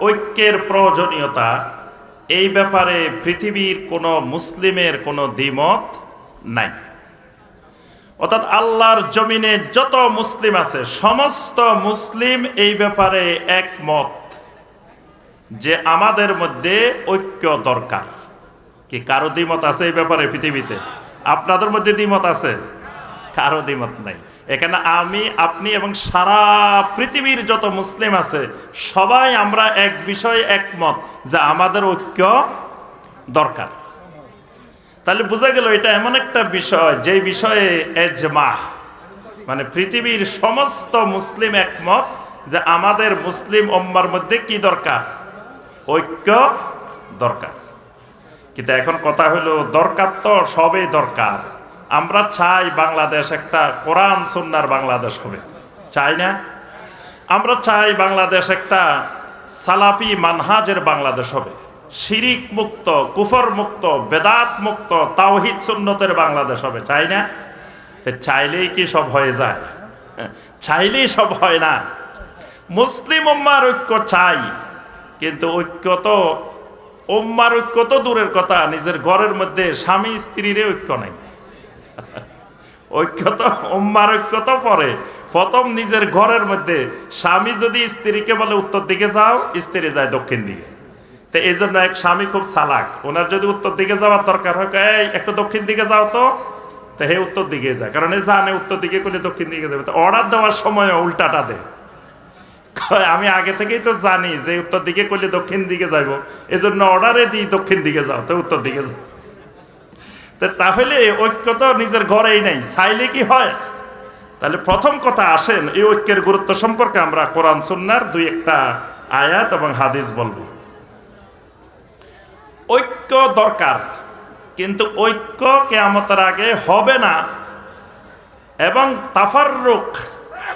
ঐক্যের প্রয়োজনীয়তা, এই ব্যাপারে পৃথিবীর কোনো মুসলিমের কোনো দ্বিমত নাই। অর্থাৎ আল্লাহর জমিনে যত মুসলিম আছে, সমস্ত মুসলিম এই ব্যাপারে একমত যে আমাদের মধ্যে ঐক্য দরকার। কি কারও দ্বিমত আছে এই ব্যাপারে পৃথিবীতে? আপনাদের মধ্যে দ্বিমত আছে? কারও দ্বিমত নাই। এখানে আমি, আপনি এবং সারা পৃথিবীর যত মুসলিম আছে, সবাই আমরা এক বিষয়ে একমত যে আমাদের ঐক্য দরকার। তাহলে বোঝা গেল এটা এমন একটা বিষয়, যে বিষয়ে এজমা মানে পৃথিবীর সমস্ত মুসলিম একমত যে আমাদের মুসলিম ওম্মার মধ্যে কি দরকার? ঐক্য দরকার। কিন্তু এখন কথা হলো, দরকার তো সবই দরকার। আমরা চাই বাংলাদেশ একটা কোরআন সুন্নার বাংলাদেশ হবে। চাই না? আমরা চাই বাংলাদেশ একটা সালাফি মানহাজের বাংলাদেশ হবে। শিরিক মুক্ত, কুফর মুক্ত, বেদাত মুক্ত, তাওহিদ সুন্নতের বাংলাদেশ হবে। চাই না? চাইলেই কি সব হয়ে যায়? চাইলেই সব হয় না। মুসলিম উম্মার ঐক্য চাই, কিন্তু ঐক্য তো, উম্মার ঐক্য তো দূরের কথা, নিজের ঘরের মধ্যে স্বামী স্ত্রীর ঐক্য নাই। ঐক্য তো পরে। প্রথম নিজের ঘরের মধ্যে স্ত্রীকে বলে উত্তর দিকে যাও স্ত্রী যায় দক্ষিণ দিকে। তো উত্তর দিকে একটু দক্ষিণ দিকে যাও তো। হে উত্তর দিকে যায়। কারণ জানে উত্তর দিকে করলে দক্ষিণ দিকে যাবে। অর্ডার দেওয়ার সময় উল্টাটা কয়, আমি আগে থেকেই তো জানি যে উত্তর দিকে করলে দক্ষিণ দিকে যাইব। এজন্য অর্ডারে দিই দক্ষিণ দিকে যাও। তো উত্তর দিকে যাও তাহলে ঐক্য তো নিজের ঘরেই নেই, চাইলে কি হয়? তাহলে প্রথম কথা আসেন, এই ঐক্যের গুরুত্ব সম্পর্কে আমরা কোরআন, সুন্নার দুই একটা আয়াত এবং হাদিস বলব। ঐক্য দরকার, কিন্তু ঐক্য কেয়ামতের আগে হবে না এবং তাফার তাফারুক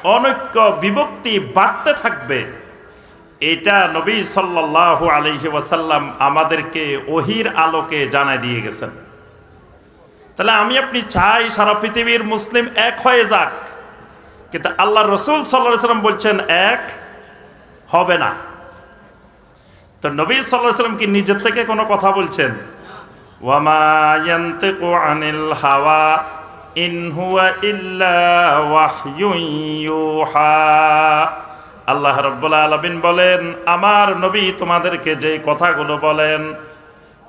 অনৈক্য বিভক্তি বাড়তে থাকবে। এটা নবী সাল্লাল্লাহু আলহি ওয়াসাল্লাম আমাদেরকে ওহির আলোকে জানাই দিয়ে গেছেন। তাহলে আমি আপনি চাই সারা পৃথিবীর মুসলিম এক হয়ে যাক। কিন্তু আল্লাহ রসুল সাল্লাহ সাল্লাম বলছেন, এক হবে না। তো নবী সাল্লাহ সাল্লাম কি নিজের থেকে কোনো কথা বলছেন? হাওয়া আল্লাহ রাব্বুল আলামিন বলেন, আমার নবী তোমাদেরকে যে কথাগুলো বলেন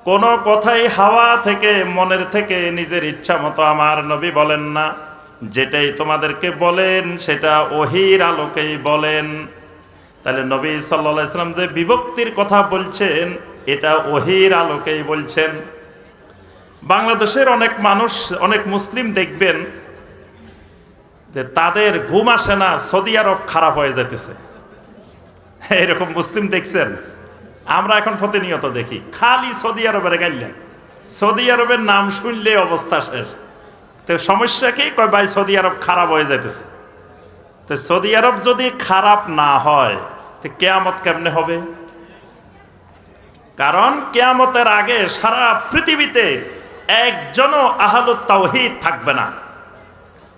কোন কথাই হাওয়া থেকে, মনের থেকে নিজের ইচ্ছা মতো আমার নবী বলেন না। যেটাই তোমাদেরকে বলেন, সেটা ওহির আলোকেই বলেন। তাহলে নবী সাল্লা ইসলাম যে বিভক্তির কথা বলছেন, এটা ওহির আলোকেই বলছেন। বাংলাদেশের অনেক মানুষ, অনেক মুসলিম দেখবেন যে তাদের ঘুম আসে না, সৌদি আরব খারাপ হয়ে যেতেছে এরকম মুসলিম দেখছেন? আমরা এখন প্রতিনিয়ত দেখি। খালি সৌদি আরবের গাইলেন সৌদি আরবের নাম শুনলে অবস্থা শেষ। তো সমস্যা কি? কয়, ভাই, সৌদি আরব খারাপ হয়ে যাইতেছে। তো সৌদি আরব যদি খারাপ না হয়, তো কেয়ামত কেমনে হবে? কারণ কেয়ামতের আগে সারা পৃথিবীতে একজনও আহলুত তাওহিদ থাকবে না।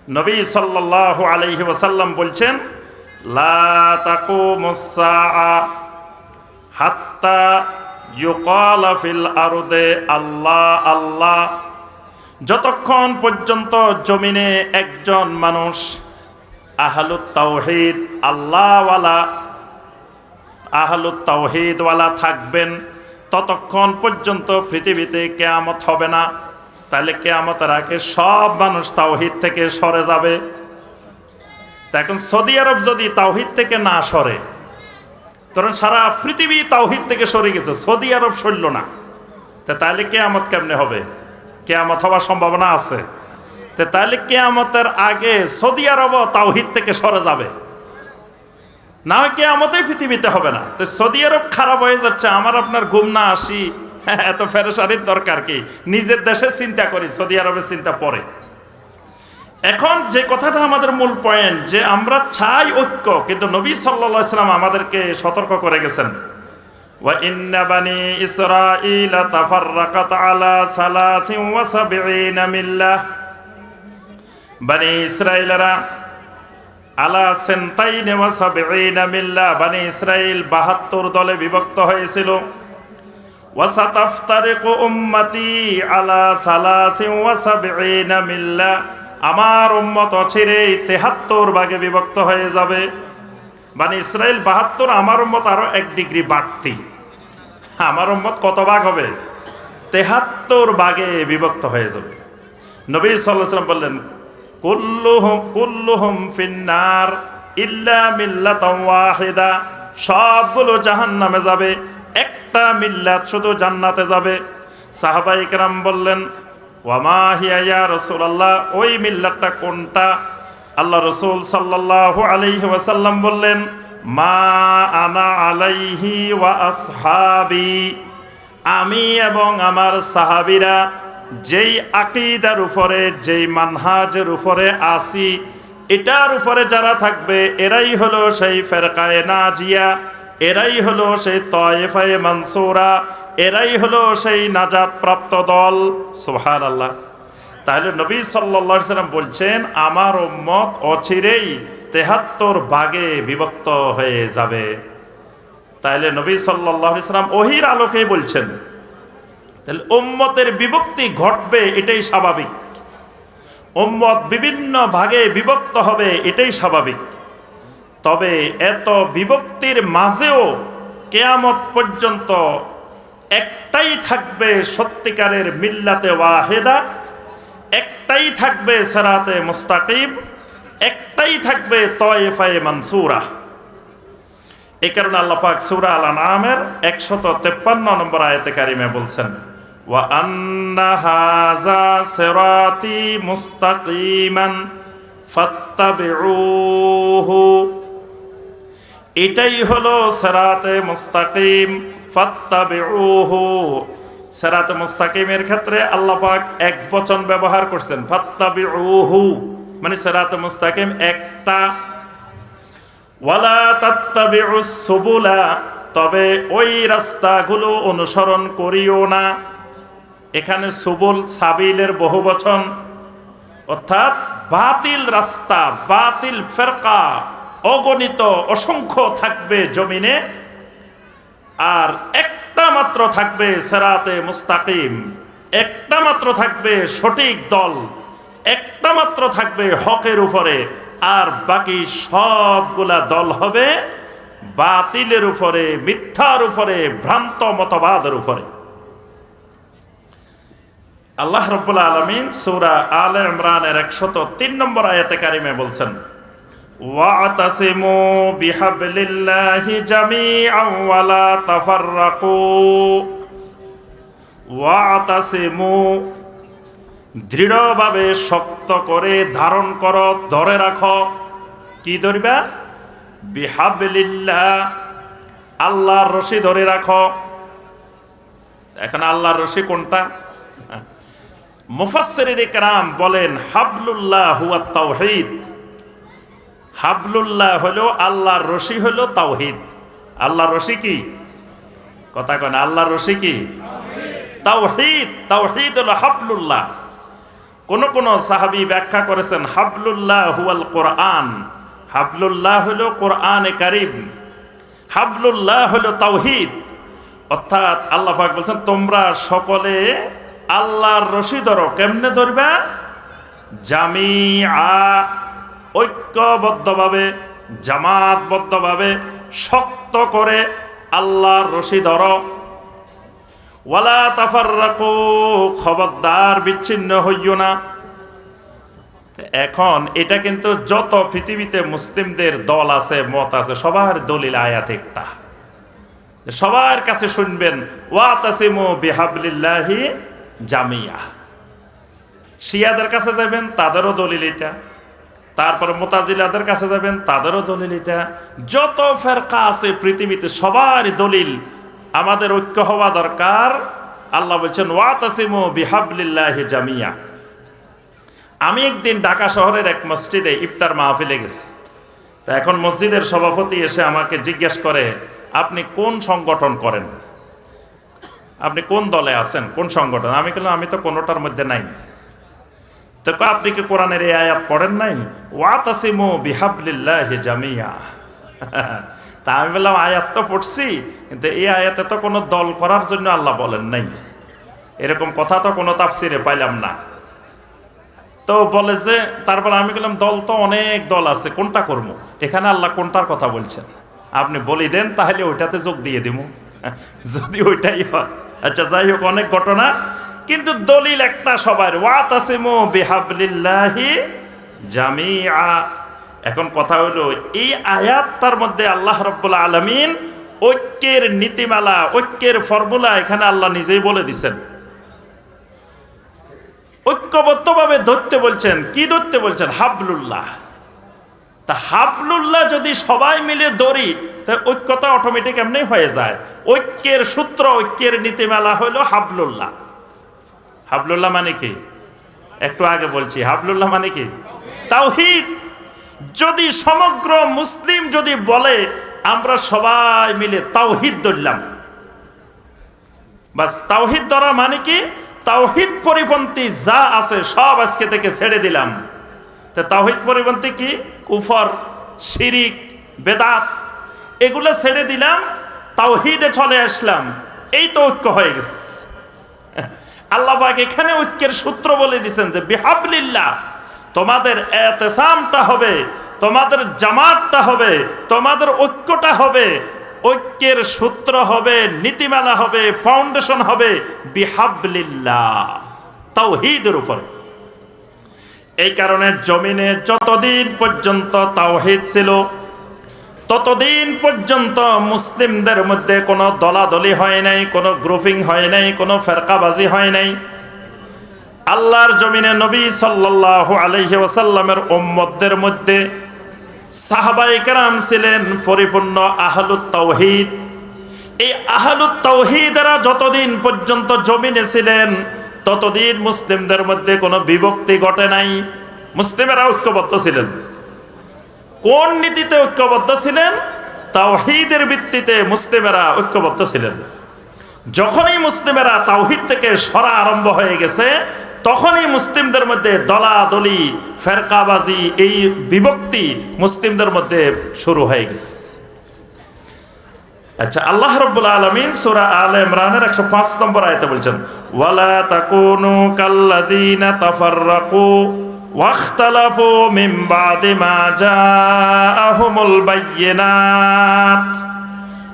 নবী সাল্লাল্লাহু আলাইহি ওয়াসাল্লাম বলছেন, লা তাকুমুস সাআ। হাত্তা আল্লাহ আল্লাহ। যতক্ষণ পর্যন্ত জমিনে একজন মানুষ আহলুত তাওহিদ আল্লাহওয়ালা আহলুত তাওহিদওয়ালা থাকবেন, ততক্ষণ পর্যন্ত পৃথিবীতে কেয়ামত হবে না। তাহলে কেয়ামতের আগে সব মানুষ তাওহিদ থেকে সরে যাবে। এখন সৌদি আরব যদি তাওহিদ থেকে না সরে তখন সারা পৃথিবী তাওহিদ থেকে সরে গেছে, সৌদি আরব সরল না। তা তাহলে কেয়ামত কেমনে হবে? কেয়ামত হওয়ার সম্ভাবনা আছে। তা তাহলে কেয়ামতের আগে সৌদি আরবও তাওহিদ থেকে সরে যাবে। না হয় কেয়ামতেই পৃথিবীতে হবে না। তো সৌদি আরব খারাপ হয়ে যাচ্ছে, আমার আপনার ঘুম না আসি। হ্যাঁ এত ফেরেসারির দরকার কি? নিজের দেশে চিন্তা করি, সৌদি আরবের চিন্তা পরে। এখন যে কথাটা আমাদের মূল পয়েন্ট যে আমরা চাই ঐক্য, কিন্তু নবী সাল্লাম আমাদেরকে সতর্ক করে গেছেন। বানি বাহাত্তর দলে বিভক্ত হয়েছিল। ওয়াসাতাফতারিক উম্মতি আলা সালাথিন ওয়াসাবেইনা মিল্লা আমার উম্মত অচিরে তেহাত্তর ভাগে বিভক্ত হয়ে যাবে। মানে ইসরায়েল বাহাত্তর, আমার উম্মত আরও এক ডিগ্রি বাড়তি। আমার উম্মত কত ভাগ হবে? তেহাত্তর ভাগে বিভক্ত হয়ে যাবে। নবী সাল্লাম বললেন, কুল্লুহুম কুল্লুহুম ফিন্নার ইল্লা মিল্লাতাম ওয়াহিদা। সবগুলো জাহান্নামে যাবে, একটা মিল্লাত শুধু জান্নাতে যাবে। সাহাবাই কেরাম বললেন ওয়ামা হিয়া রাসূলুল্লাহ, ওই মিল্লাতটা কোনটা? আল্লাহ রসুল সাল্লাল্লাহু আলাইহি ওয়াসাল্লাম বললেন, মা আনা আলাইহি ওয়া আসহাবি। আমি এবং আমার সাহাবিরা যেই আকিদার উপরে, যেই মানহাজের উপরে আসি, এটার উপরে যারা থাকবে, এরাই হলো সেই ফেরকায়ে নাজিয়া, এরাই হলো সেই তয়েফায়ে মানসুরা এরাই হলো সেই নাজাত প্রাপ্ত দল। সুবহান আল্লাহ তাহলে নবী সাল্লা সাল্লাম বলছেন, আমার উম্মত অচিরেই তেহাত্তর ভাগে বিভক্ত হয়ে যাবে। তাহলে নবী সাল্লাহ সাল্লাম ওহির আলোকেই বলছেন, তাহলে উম্মতের বিভক্তি ঘটবে, এটাই স্বাভাবিক। উম্মত বিভিন্ন ভাগে বিভক্ত হবে, এটাই স্বাভাবিক। তবে এত বিভক্তির মাঝেও কেয়ামত পর্যন্ত একটাই থাকবে সত্যিকারের মিল্লাতে ওয়াহেদা, একটাই থাকবে সেরাতে মুস্তাকিব একটাই থাকবে তয়েফায়ে মানসুরা। এই কারণে আল্লাহ পাক সুরা আল আনামের একশত তেপ্পান্ন নম্বর আয়তে কারিমে বলছেন এটাই হলো সেরাতে মুস্তাকিম। ফাত্তাবিউহু। সেরাতে মুস্তাকিমের ক্ষেত্রে আল্লাহ পাক এক বচন ব্যবহার করছেন, ফাত্তাবিউহু। মানে সেরাতে মুস্তাকিম একটা। ওয়ালা তাত্তাবিউস সুবুলা, তবে ওই রাস্তাগুলো অনুসরণ করিও না। এখানে সুবুল সাবিলের বহু বচন। অর্থাৎ বাতিল রাস্তা, বাতিল ফেরকা, অগণিত, অসংখ্য থাকবে জমিনে। আর একটা মাত্র থাকবে সেরাতে মুস্তাকিম, একটা মাত্র থাকবে সঠিক দল, একটা মাত্র থাকবে হকের উপরে, আর বাকি সবগুলা দল হবে বাতিলের উপরে, মিথ্যার উপরে, ভ্রান্ত মতবাদের উপরে। আল্লাহ রব্বুল আলমিন সৌরা আলে ইমরানের একশত তিন নম্বর আয়াতে কারিমে বলছেন ওয়াতাসিমু বিহাবলিল্লাহি জামিআন ওয়ালা তাফাররাকু। ওয়াতাসিমু, দৃঢ়ভাবে শক্ত করে ধারণ করো, ধরে রাখো। কি ধরবা? বিহাবলিল্লাহ, আল্লাহর রশি ধরে রাখো। এখন আল্লাহর রশি কোনটা? মুফাসসিরিন ইকরাম বলেন, হাবলুল্লাহ হুয়া তাওহীদ। হাবলুল্লাহ হলো আল্লাহর রশি হলো তাওহিদ। আল্লাহর রশি কি? কথা কয় না আল্লাহর রশি কি? তাওহিদ, তাওহীদ হলো হাবলুল্লাহ। কোন কোন সাহাবী ব্যাখ্যা করেছেন, হাবলুল্লাহ হুয়াল কোরআন। হাবলুল্লাহ হলো কোরআনে কারিম। হাবলুল্লাহ হলো তাওহিদ। অর্থাৎ আল্লাহ পাক বলছেন, তোমরা সকলে আল্লাহর রশি ধরো। কেমনে ধরবা? জামি আ ঐক্যবদ্ধভাবে জামাতবদ্ধভাবে শক্ত করে আল্লাহর রশি ধরো। ওয়ালা তাফাররাকু, খবরদার, বিচ্ছিন্ন হইও না। এখন এটা কিন্তু যত পৃথিবীতে মুসলিমদের দল আছে, মত আছে, সবার দলিল আয়াত একটা। সবার কাছে শুনবেন, ওয়া তাসিমু বিহাবলিল্লাহি জামিয়া। শিয়াদের কাছে যাবেন, তাদেরও দলিল এটা। তারপরে মোতাজিলাদের কাছে যাবেন, তাদেরও দলিল এটা। যত ফেরকা আছে পৃথিবীতে সবার দলিল, আমাদের ঐক্য হওয়া দরকার। আল্লাহ বলছেন, ওয়াতাসিমু বিহাবলিল্লাহি জামিয়া। আমি একদিন ঢাকা শহরের এক মসজিদে ইফতার মাহফিলে গেছি। তা এখন মসজিদের সভাপতি এসে আমাকে জিজ্ঞেস করে, আপনি কোন সংগঠন করেন? আপনি কোন দলে আছেন? কোন সংগঠন? আমি বললাম আমি তো কোনোটার মধ্যে নাই। তো আপনি কি কোরআনের এই আয়াত পড়েন নাই? ওয়াতাসিমু বিহাবলিল্লাহি জামিয়া। তা আমি বললাম, আয়াত তো পড়ছি, কিন্তু এই আয়াতে তো কোনো দল করার জন্য আল্লাহ বলেন নাই। এরকম কথা তো কোনো তাফসিরে পাইলাম না। তো বলে যে, তারপর আমি বললাম, দল তো অনেক দল আছে, কোনটা করব? এখানে আল্লাহ কোনটার কথা বলছেন? আপনি বলি দেন, তাহলে ওইটাতে যোগ দিয়ে দিব যদি ওইটাই হয়। আচ্ছা যাই হোক, অনেক ঘটনা। কিন্তু দলিল একটা সবার ওয়াত আসিমু বিহাবলিল্লাহি জামিআ। এখন কথা হলো, এই আয়াতটার মধ্যে আল্লাহ রব্বুল আলমিন ঐক্যের নীতিমালা, ঐক্যের ফর্মুলা এখানে আল্লাহ নিজেই বলে দিছেন। ঐক্যবদ্ধভাবে ধরতে বলছেন, কি ধরতে বলছেন? হাবলুল্লাহ। তা হাবলুল্লাহ যদি সবাই মিলে দড়ি তা ঐক্যতা অটোমেটিক এমনি হয়ে যায়। ঐক্যের সূত্র, ঐক্যের নীতিমালা হলো হাবলুল্লাহ। হাবলুল্লাহ মানে কি? একটু আগে বলছি, হাবলুল্লাহ মানে কি? তাওহিদ। যদি সমগ্র মুসলিম যদি বলে, আমরা সবাই মিলে তাওহিদ ধরলাম। বাস, তাওহিদ ধরা মানে কি? তাওহিদ পরিপন্থী যা আছে সব আজকে থেকে ছেড়ে দিলাম। তা তাওহিদ পরিপন্থী কি? কুফর, শিরিক, বেদাত, এগুলো ছেড়ে দিলাম, তাওহিদে চলে আসলাম। এই তো ঐক্য হয়ে গেছে। আল্লাহ পাক এখানে ঐক্যের সূত্র বলে দিছেন যে বিহাবলিল্লাহ, তোমাদের এতেসামটা হবে, তোমাদের জামাতটা হবে, তোমাদের ঐক্যটা হবে। ঐক্যের সূত্র হবে, নীতিমালা হবে, ফাউন্ডেশন হবে বিহাবলিল্লাহ, তাওহীদের উপরে। এই কারণে জমিনে যতদিন পর্যন্ত তাওহীদ ছিল ততদিন পর্যন্ত মুসলিমদের মধ্যে কোনো দলাদলি হয় নাই, কোনো গ্রুপিং হয় নাই, কোনো ফেরকাবাজি হয় নাই। আল্লাহর জমিনে নবী সাল্লাল্লাহু আলাইহি ওয়াসাল্লামের উম্মতদের মধ্যে কেরাম ছিলেন পরিপূর্ণ আহলুত তাওহীদ। এই আহলুত তাওহীদেরা যতদিন পর্যন্ত জমিনে ছিলেন, ততদিন মুসলিমদের মধ্যে কোনো বিভক্তি ঘটে নাই। মুসলিমেরা ঐক্যবদ্ধ ছিলেন। কোন নীতিতে ঐক্যবদ্ধ ছিলেন? তাওহিদের ভিত্তিতে মুসলিমেরা ঐক্যবদ্ধ ছিলেন। যখনই মুসলিমেরা তাওহিদ থেকে সরা আরম্ভ হয়ে গেছে, তখনই মুসলিমদের মধ্যে দলাদলি, ফেরকাবাজি এই বিভক্তি মুসলিমদের মধ্যে শুরু হয়ে গেছে। আচ্ছা আল্লাহ রব্বুল আলমিন সুরা আল ইমরানের একশো পাঁচ নম্বর আয়তে বলছেন, ওয়ালা তাকুনু কাল্লাদিনা তাফাররাকু। ওয়াখতালাফু মিন বাদি মা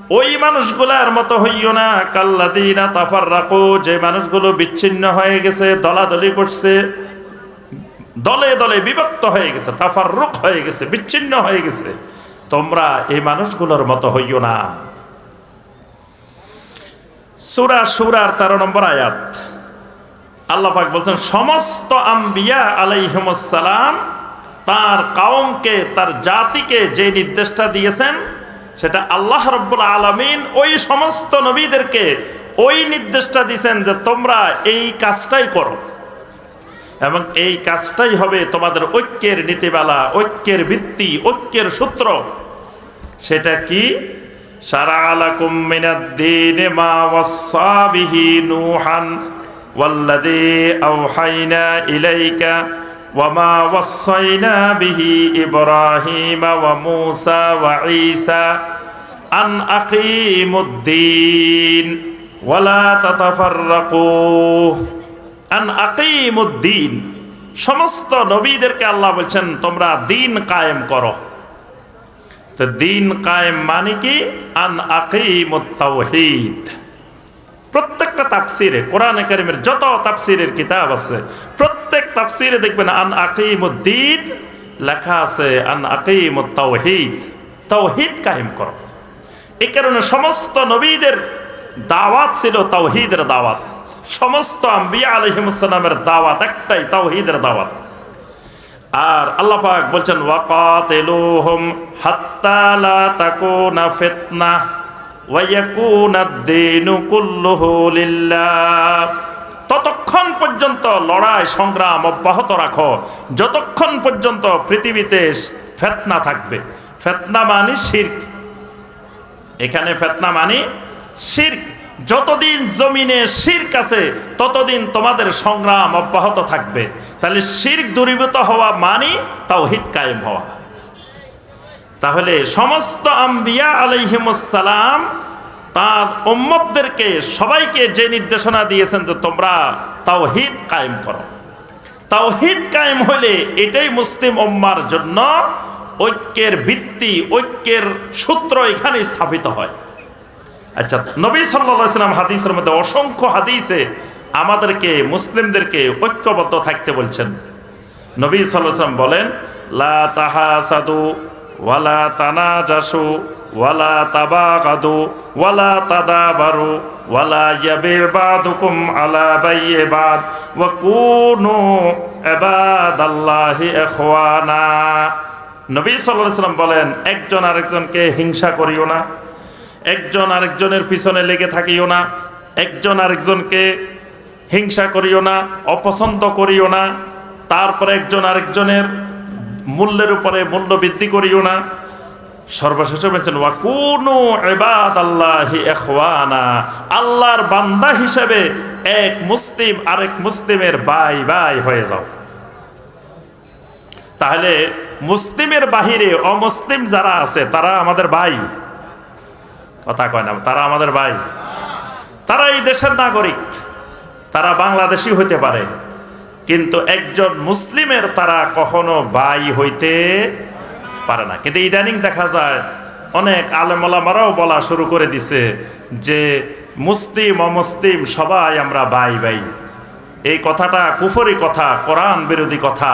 ওই মানুষগুলার মতো হইও না কাল্লাদিনা তাফার রাখো যে মানুষগুলো বিচ্ছিন্ন হয়ে গেছে, দলাদলি করছে, দলে দলে বিভক্ত হয়ে গেছে তাফার রুখ হয়ে গেছে, বিচ্ছিন্ন হয়ে গেছে, তোমরা এই মানুষগুলোর মতো হইও না। সুরা সুরার তেরো নম্বর আয়াত। আল্লাহ পাক বলছেন, সমস্ত আম্বিয়া আলাইহিমসালাম তার কাউমকে, তার জাতিকে যে নির্দেশটা দিয়েছেন, সেটা আল্লাহ রব্বুল আলমিন ওই সমস্ত নবীদেরকে ওই নির্দেশটা দিয়েছেন যে তোমরা এই কাজটাই করো। এবং এই কাজটাই হবে তোমাদের ঐক্যের নীতিমালা, ঐক্যের ভিত্তি, ঐক্যের সূত্র। সেটা কি? সারা আলাকুম মিনাদ্দিন ওয়াল্লাযী আওহাইনা ইলাইকা وما وصينا به إبراهيم وموسى وعيسى أن أقيموا الدين ولا تتفرقوا أن أقيموا الدين সমস্ত নবীদেরকে আল্লাহ বলছেন তোমরা দিন কায়েম করো তো দিন কায়েম মানে কি আন আকিমুত তাওহীদ প্রত্যেকটা তাফসিরে, কোরআন কারিমের যত তাফসিরের কিতাব আছে, প্রত্যেক তাফসিরে দেখবেন আন আকিমুদ্দিন লেখা আছে, আন আকিমুত তাওহীদ তাওহীদ কায়েম করো। এই কারণে সমস্ত নবীদের দাওয়াত ছিল তাওহীদের দাওয়াত। সমস্ত আম্বিয়া আলহিমসালামের দাওয়াত একটাই, তাওহীদের দাওয়াত। আর আল্লাহ পাক বলছেন ওয়াকাতিলুহুম হাত্তা তাকুনা ফিতনাহ ততক্ষণ পর্যন্ত লড়াই, সংগ্রাম অব্যাহত রাখো। যতক্ষণ পর্যন্ত পৃথিবীতে ফেতনা থাকবে। ফেতনা মানি শির্ক। এখানে ফেতনা মানি শির্ক। যতদিন জমিনে শির্ক আছে, ততদিন তোমাদের সংগ্রাম অব্যাহত থাকবে। তাহলে শির্ক দূরীভূত হওয়া মানি তাওহিদ কায়েম হওয়া। তাহলে সমস্ত আম্বিয়া আলাইহিমুসালাম তার উম্মতদেরকে সবাইকে যে নির্দেশনা দিয়েছেন যে তোমরা তাও তাওহিদ কায়েম করো। তাও তাওহিদ কায়েম হলে এটাই মুসলিম উম্মার জন্য ঐক্যের ভিত্তি, ঐক্যের সূত্র এখানে স্থাপিত হয়। আচ্ছা নবী সাল্লাম হাদিসের মধ্যে অসংখ্য হাদিসে আমাদেরকে, মুসলিমদেরকে ঐক্যবদ্ধ থাকতে বলছেন। নবী সাল্লাম বলেন, লা তাহাসাদু ওয়ালা তানা তানাজাসু, ওয়ালা তাবাগাদু, ওয়ালা তাদাবারু, ওয়ালা ইয়াবি বাদুকুম আলা বাইয়ে বাদ ওয়া কুনু ইবাদাল্লাহি ইখওয়ানা। নবী সাল্লাল্লাহু আলাইহি বলেন, একজন আরেকজনকে হিংসা করিও না, একজন আরেকজনের পিছনে লেগে থাকিও না, একজন আরেকজনকে হিংসা করিও না, অপছন্দ করিও না, তারপরে একজন আরেকজনের মূল্যের উপরে মূল্য বৃদ্ধি করিও না। সর্বশেষে বলছেন, ওয়া কুনু ইবাদ আল্লাহি ইখওয়ানা। আল্লাহর বান্দা হিসেবে এক মুসলিম আরেক মুসলিমের ভাই ভাই হয়ে যাও। তাহলে মুসলিমের বাহিরে অমুসলিম যারা আছে, তারা আমাদের ভাই কথা কয় না, তারা আমাদের ভাই তারা এই দেশের নাগরিক, তারা বাংলাদেশি হইতে পারে। কিন্তু একজন মুসলিমের তারা কখনো ভাই হইতে পারে না। কিন্তু ইদানিং দেখা যায়, অনেক আলেমলামারাও বলা শুরু করে দিছে যে, মুসলিম, অমুসলিম, সবাই আমরা ভাই ভাই এই কথাটা কুফরি কথা, কোরআন বিরোধী কথা।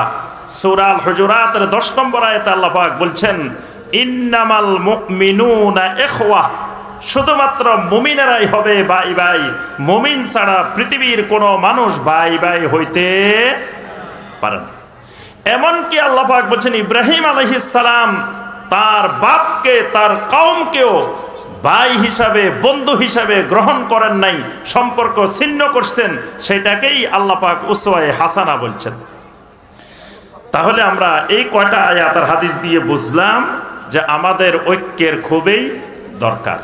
সুরাল হুজুরাতের দশ নম্বর আয়তে আল্লাহ পাক বলছেন, ইন্নামাল মুমিনুনা ইখওয়া। শুধুমাত্র মুমিনেরাই হবে ভাই ভাই। মুমিন ছাড়া পৃথিবীর কোনো মানুষ ভাই ভাই হইতে পারে না। এমনকি আল্লাহ পাক বলছেন, ইব্রাহিম আলহিসাম তার বাপকে, তার কওমকেও ভাই হিসাবে, বন্ধু হিসাবে গ্রহণ করেন নাই, সম্পর্ক ছিন্ন করছেন, সেটাকেই আল্লাহ পাক উসওয়ায়ে হাসানা বলছেন। তাহলে আমরা এই কয়টা আয়াতার হাদিস দিয়ে বুঝলাম যে আমাদের ঐক্যের খুবই দরকার।